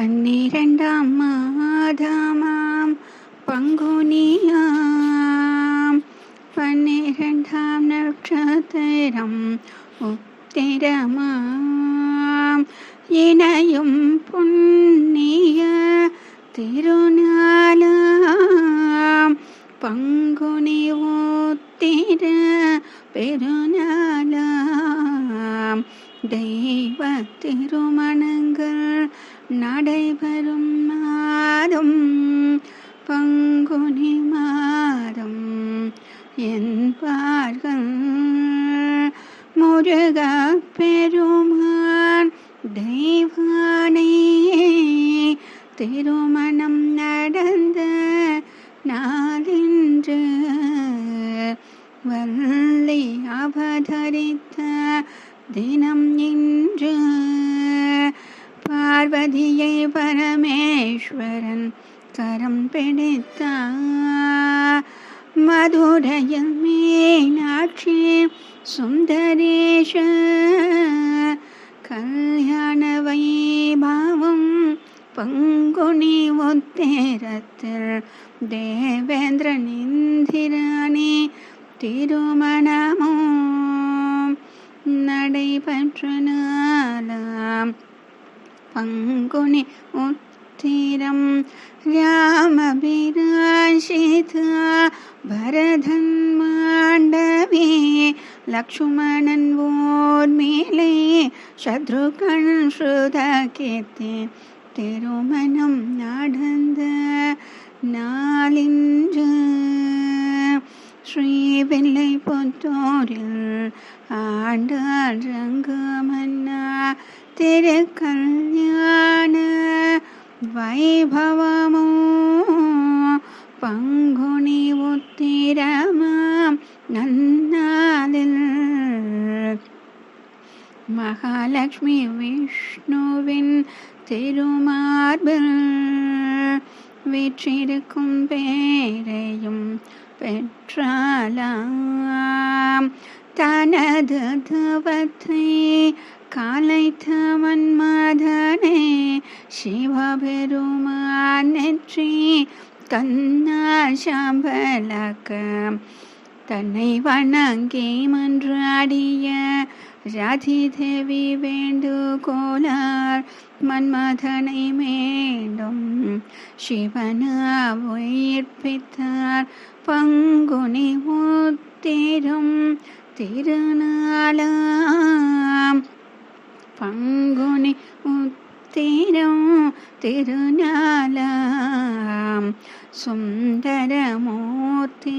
പന്നിരണ്ടാം മാധമാം പങ്കുനിയാം. പന്നിരണ്ടാം നക്ഷത്രം ഉത്തരമാം. ഇനയും പുണ്യ തിരുനാലാം പങ്കുനി ഉത്തിര പെരുനാലാം ദൈവ തിരുമണങ്ങൾ நடைபெறும் மாதம் பங்குனி மாதம். என்பார்கள் முருக பெருமான் தெய்வானே திருமணம் நடந்த நாளின்று வள்ளி அவதரித்த தினம் இன்று பார்வதியை பரமேஸ்வரன் கரம் பிடித்தார் மதுரையில் மீனாட்சி சுந்தரேஷ கல்யாண வைபாவம் பங்குனி உத்தேரத்தில் தேவேந்திரன் இந்திராணி திருமணமோ நடைபெற்ற நாளாம். पङ्गुनि उत्थिरं उत्तरम् रामभि भरवि लक्ष्मणन्वर्ेले तिरुमनं श्रुतम् नालिञ्ज ஸ்ருத வெள்ளை பொத்தோரில் ஆண்டு நாளின்று மன்னா புத்தூரில் ஆண்டாள் திருக்கல்யாண வைபவமோ? பங்குனி உத்திரமாம் நன்னாளில். மகாலட்சுமி விஷ்ணுவின் திருமார்பில் வீற்றிருக்கும் பேரையும் பெற்றாலாம். தனது தவத்தை காலைத்த மன்மதனே சிவபெருமான் நெற்றி கண்ணால் சாம்பலக்க தன்னை வணங்கி மன்றாடிய ராதி தேவி வேண்டுகோளார் மன்மதனை மீண்டும் சிவனா உயிர்ப்பித்தார் பங்குனி உத்திரும் திருநாளாம் பங்குனி உத்திரம் திருநாளாம் சுந்தரமூர்த்தி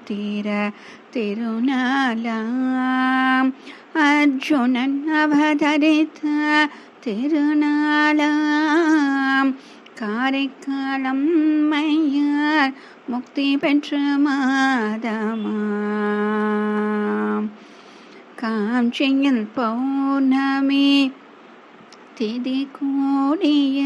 நாளாம் பங்குனி உத்திர திருநாளாம் அர்ஜுனன் அவதரித்த திருநாளாம் காரைக்காலம் மையார் முக்தி பெற்ற மாதமாம் காஞ்சியில் பௌர்ணமி திதி கூடிய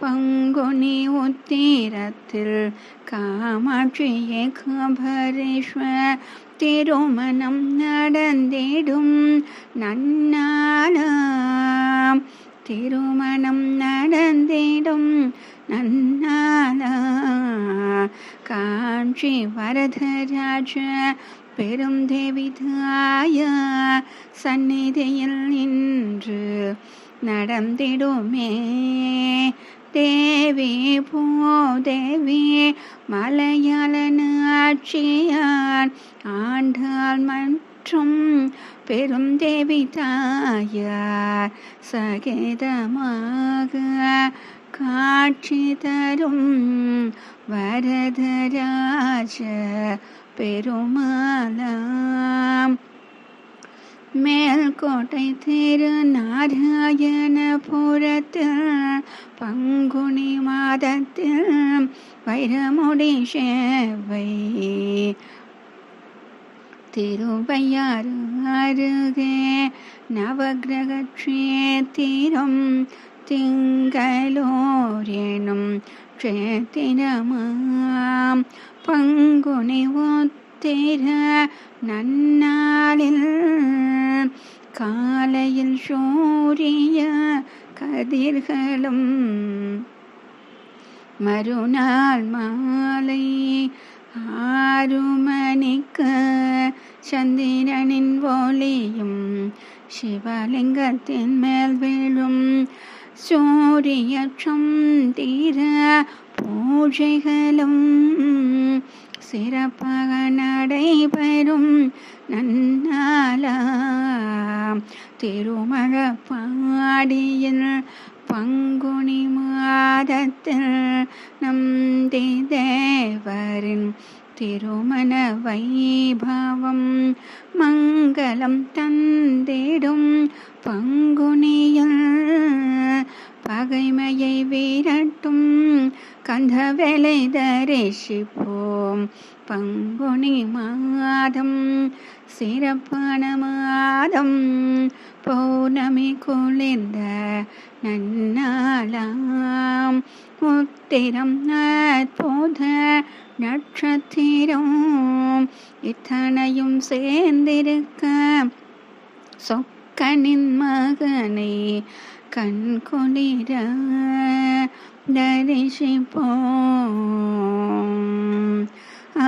பங்குனி உத்திரத்தில் காமாட்சி ஏகபரேஸ்வர் திருமணம் நடந்திடும் நன்னாளாம் திருமணம் நடந்திடும் நன்னாளா? காஞ்சி வரதராஜ பெரும் தேவிதாய சந்நிதியில் நின்று நடந்திடுமே. தேவி பூதேவி மலையாள ஆட்சியான் ஆண்டாள் மற்றும் பெரும் தேவி தாயார் சகிதமாக காட்சி தரும் வரதராஜ பெருமாளாம். மேல்கோட்டை திரு நாராயணபுரத்தில் பங்குனி மாதத்தில் வைரமுடி சேவை திருவையாறு அருகே நவகிரகக்ஷேத்திரம் திங்களோரெனும் க்ஷேத்திரமாம் பங்குனி ஒத்திர நன்னாளில் காலையில் சூரிய கதிர்களும் மறுநாள் மாலை ஆறு மணிக்கு சந்திரனின் ஒளியும் சிவலிங்கத்தின் மேல் விழும். சூரிய தீர பூஜைகளும் சிறப்பாக திருமக திருமழப்பாடியில் பங்குனி மாதத்தில் நந்தி தேவரின் திருமண வைபவம் மங்களம் தந்திடும் பங்குனியில் பகைமையை விரட்டும் கந்தவேலை தரிசிப்போம் பங்குனி மாதம் சிறப்பான மாதம் பௌர்ணமி குளிர்ந்த நன்னாளாம். உத்திரம் அற்புத நட்சத்திரம். இத்தனையும் சேர்ந்திருக்க சொக்கனின் மகனே கண் குளிர தரிசிப்போம் ஆ